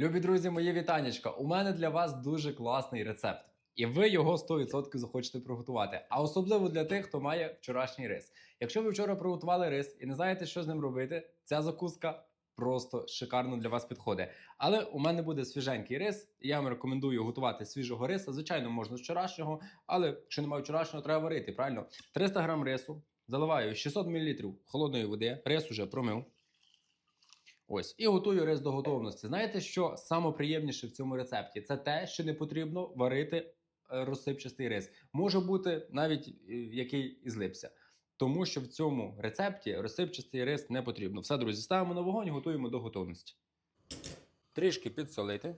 Любі друзі, мої вітанечка. У мене для вас дуже класний рецепт. І ви його 100% захочете приготувати. А особливо для тих, хто має вчорашній рис. Якщо ви вчора приготували рис і не знаєте, що з ним робити, ця закуска просто шикарно для вас підходить. Але у мене буде свіженький рис, і я вам рекомендую готувати свіжого риса. Звичайно, можна з вчорашнього, але якщо немає вчорашнього, треба варити. Правильно? 300 грам рису, заливаю 600 мл холодної води. Рис уже промив. Ось і готую рис до готовності. Знаєте, що самоприємніше в цьому рецепті? Це те, що не потрібно варити е, розсипчастий рис. Може бути навіть е, який і злипся. Тому що в цьому рецепті розсипчастий рис не потрібно. Все, друзі, ставимо на вогонь, готуємо до готовності. Трішки підсолити.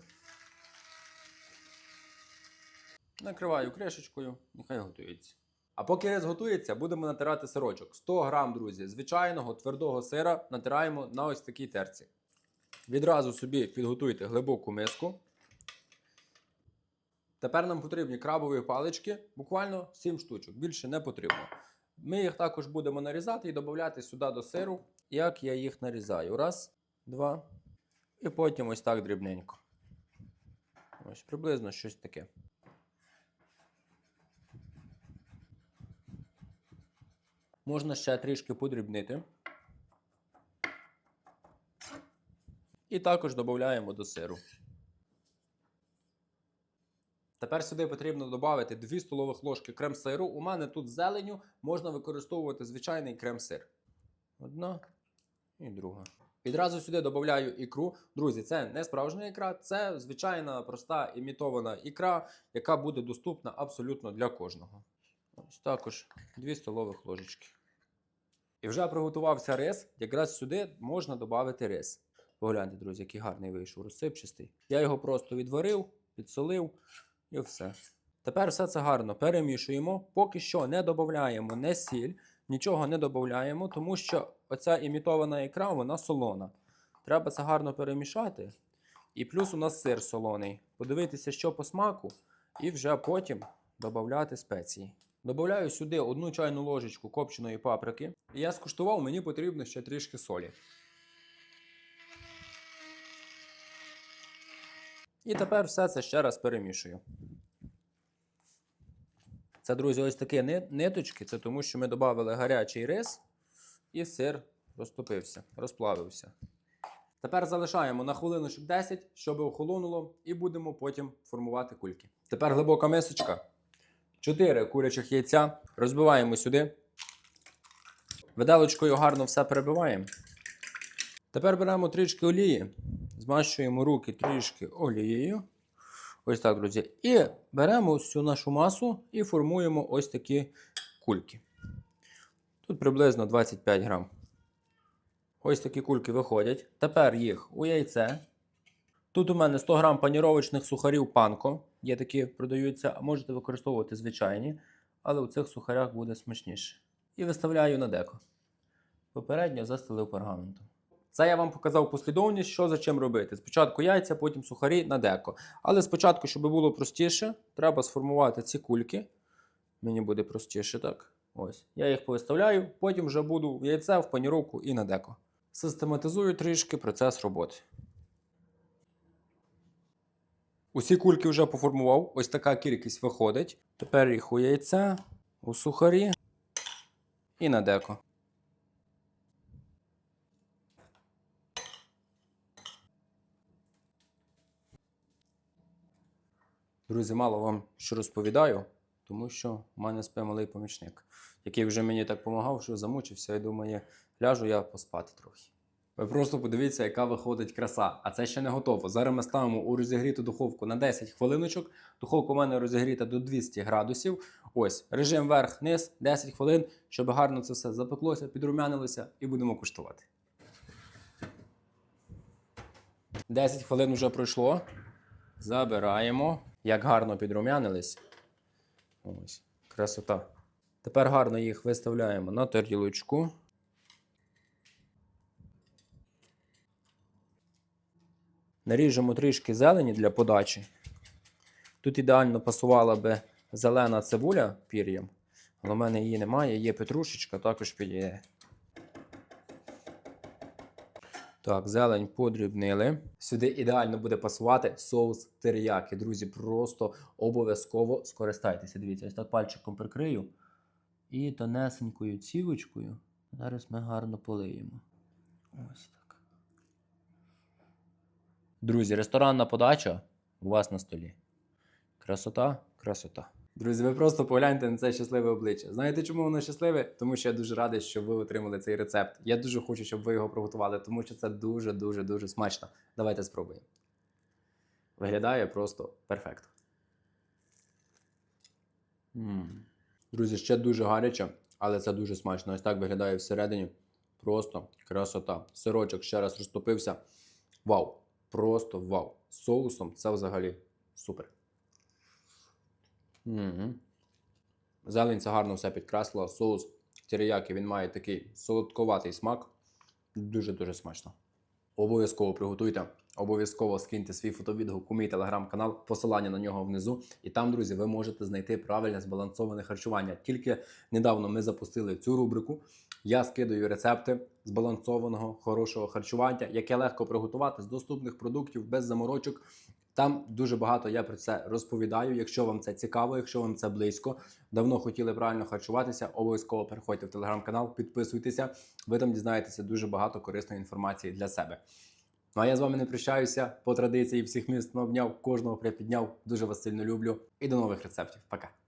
Накриваю кришечкою, нехай готується. А поки рис готується, будемо натирати сирочок. 100 грам, друзі, звичайного твердого сира натираємо на ось такій терці. Відразу собі підготуйте глибоку миску. Тепер нам потрібні крабові палички, буквально 7 штучок, більше не потрібно. Ми їх також будемо нарізати і додати сюди до сиру, як я їх нарізаю. Раз, два. І потім ось так дрібненько. Ось приблизно щось таке. Можна ще трішки подрібнити. І також додаємо до сиру. Тепер сюди потрібно додати 2 столових ложки крем-сиру. У мене тут зеленю можна використовувати звичайний крем-сир. Одна і друга. Відразу сюди додаю ікру. Друзі, це не справжня ікра, це звичайна проста імітована ікра, яка буде доступна абсолютно для кожного. Ось також 2 столових ложечки. І вже приготувався рис. Якраз сюди можна додати рис. Погляньте, друзі, який гарний вийшов, розсипчастий. Я його просто відварив, підсолив і все. Тепер все це гарно перемішуємо. Поки що не додаємо не сіль, нічого не додаємо, тому що оця імітована ікра, вона солона. Треба це гарно перемішати. І плюс у нас сир солоний. Подивитися, що по смаку, і вже потім додати спеції. Добавляю сюди одну чайну ложечку копченої паприки. І я скуштував, мені потрібно ще трішки солі. І тепер все це ще раз перемішую. Це, друзі, ось такі ниточки. Це тому, що ми додали гарячий рис і сир розтопився, розплавився. Тепер залишаємо на хвилиночок 10, щоб охолонуло, і будемо потім формувати кульки. Тепер глибока мисочка. 4 курячих яйця розбиваємо сюди. Виделочкою гарно все перебиваємо. Тепер беремо трішки олії, змащуємо руки трішки олією. Ось так, друзі. І беремо всю нашу масу і формуємо ось такі кульки. Тут приблизно 25 грам. Ось такі кульки виходять. Тепер їх у яйце. Тут у мене 100 грам паніровочних сухарів панко. Є такі продаються, а можете використовувати звичайні, але у цих сухарях буде смачніше. І виставляю на деко. Попередньо застелив пергаментом. Це я вам показав послідовність, що за чим робити. Спочатку яйця, потім сухарі на деко. Але спочатку, щоб було простіше, треба сформувати ці кульки. Мені буде простіше, так? Ось. Я їх повиставляю, потім вже буду в яйце, в паніровку і на деко. Систематизую трішки процес роботи. Усі кульки вже поформував. Ось така кількість виходить. Тепер їх у яйце, у сухарі і на деко. Друзі, мало вам що розповідаю, тому що в мене спе малий помічник, який вже мені так допомагав, що замучився і думає, ляжу я поспати трохи. Ви просто подивіться, яка виходить краса. А це ще не готово. Зараз ми ставимо у розігріту духовку на 10 хвилиночок. Духовка у мене розігріта до 200 градусів. Ось режим верх-низ, 10 хвилин, щоб гарно це все запеклося, підрумянилося і будемо куштувати. 10 хвилин вже пройшло. Забираємо. Як гарно підрумянились. Ось, красота. Тепер гарно їх виставляємо на тарілочку. Наріжемо трішки зелені для подачі. Тут ідеально пасувала би зелена цибуля пір'ям, але в мене її немає, є петрушечка, також підійде. Так, зелень подрібнили. Сюди ідеально буде пасувати соус теріяки. Друзі, просто обов'язково скористайтеся. Дивіться, ось так пальчиком прикрию і тонесенькою цівочкою. Зараз ми гарно полиємо. Ось так. Друзі, ресторанна подача у вас на столі. Красота, красота. Друзі, ви просто погляньте на це щасливе обличчя. Знаєте, чому воно щасливе? Тому що я дуже радий, що ви отримали цей рецепт. Я дуже хочу, щоб ви його приготували, тому що це дуже, дуже, смачно. Давайте спробуємо. Виглядає просто перфект. м Друзі, ще дуже гаряче, але це дуже смачно. Ось так виглядає всередині. Просто красота. Сирочок ще раз розтопився. Вау! Просто вау! З соусом це взагалі супер. Угу. Зелень це гарно все підкреслила. Соус теріяки він має такий солодковатий смак. Дуже-дуже смачно. Обов'язково приготуйте. Обов'язково скиньте свій фотовідгук у мій телеграм-канал, посилання на нього внизу. І там, друзі, ви можете знайти правильне збалансоване харчування. Тільки недавно ми запустили цю рубрику. Я скидаю рецепти збалансованого, хорошого харчування, яке легко приготувати з доступних продуктів без заморочок. Там дуже багато я про це розповідаю. Якщо вам це цікаво, якщо вам це близько, давно хотіли правильно харчуватися, обов'язково переходьте в телеграм-канал, підписуйтеся. Ви там дізнаєтеся дуже багато корисної інформації для себе. Ну а я з вами не прощаюся. По традиції всіх міст обняв, кожного припідняв. Дуже вас сильно люблю. І до нових рецептів. Пока.